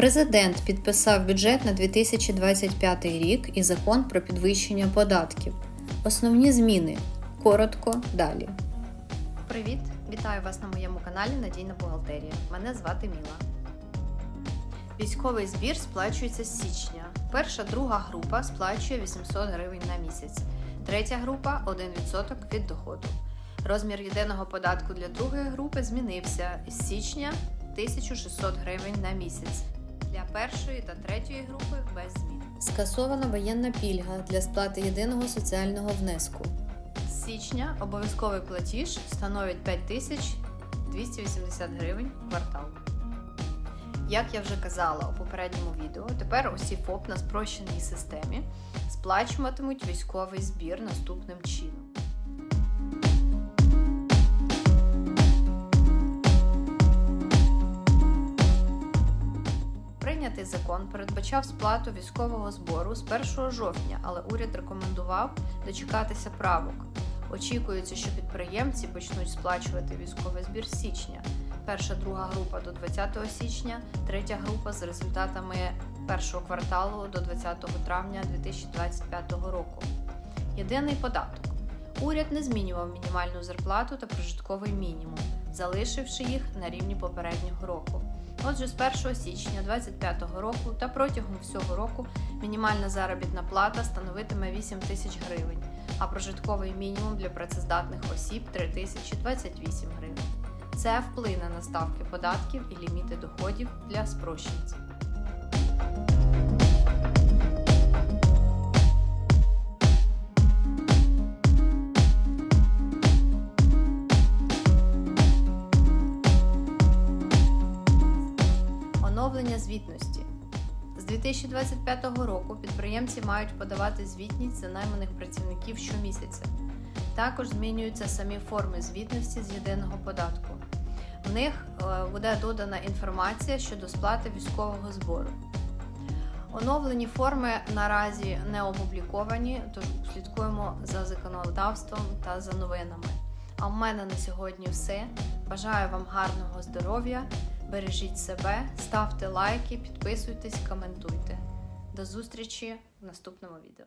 Президент підписав бюджет на 2025 рік і закон про підвищення податків. Основні зміни. Коротко далі. Привіт! Вітаю вас на моєму каналі Надійна бухгалтерія. Мене звати Міла. Військовий збір сплачується з січня. Перша, друга група сплачує 800 гривень на місяць. Третя група 1% від доходу. Розмір єдиного податку для другої групи змінився з січня 1600 гривень на місяць. Для першої та третьої групи без змін. Скасована воєнна пільга для сплати єдиного соціального внеску. З січня обов'язковий платіж становить 5280 гривень в квартал. Як я вже казала у попередньому відео, тепер усі ФОП на спрощеній системі сплачуватимуть військовий збір наступним чином. Прийнятий закон передбачав сплату військового збору з 1 жовтня, але уряд рекомендував дочекатися правок. Очікується, що підприємці почнуть сплачувати військовий збір з січня. Перша, друга група до 20 січня, третя група з результатами першого кварталу до 20 травня 2025 року. Єдиний податок. Уряд не змінював мінімальну зарплату та прожитковий мінімум, залишивши їх на рівні попереднього року. Отже, з 1 січня 2025 року та протягом всього року мінімальна заробітна плата становитиме 8 тисяч гривень, а прожитковий мінімум для працездатних осіб 3028 гривень. Це вплине на ставки податків і ліміти доходів для спрощенців. Оновлення звітності. З 2025 року підприємці мають подавати звітність за найманих працівників щомісяця. Також змінюються самі форми звітності з єдиного податку. В них е, буде додана інформація щодо сплати військового збору. Оновлені форми наразі не опубліковані, тож слідкуємо за законодавством та за новинами. А в мене на сьогодні все. Бажаю вам гарного здоров'я, бережіть себе, ставте лайки, підписуйтесь, коментуйте. До зустрічі в наступному відео.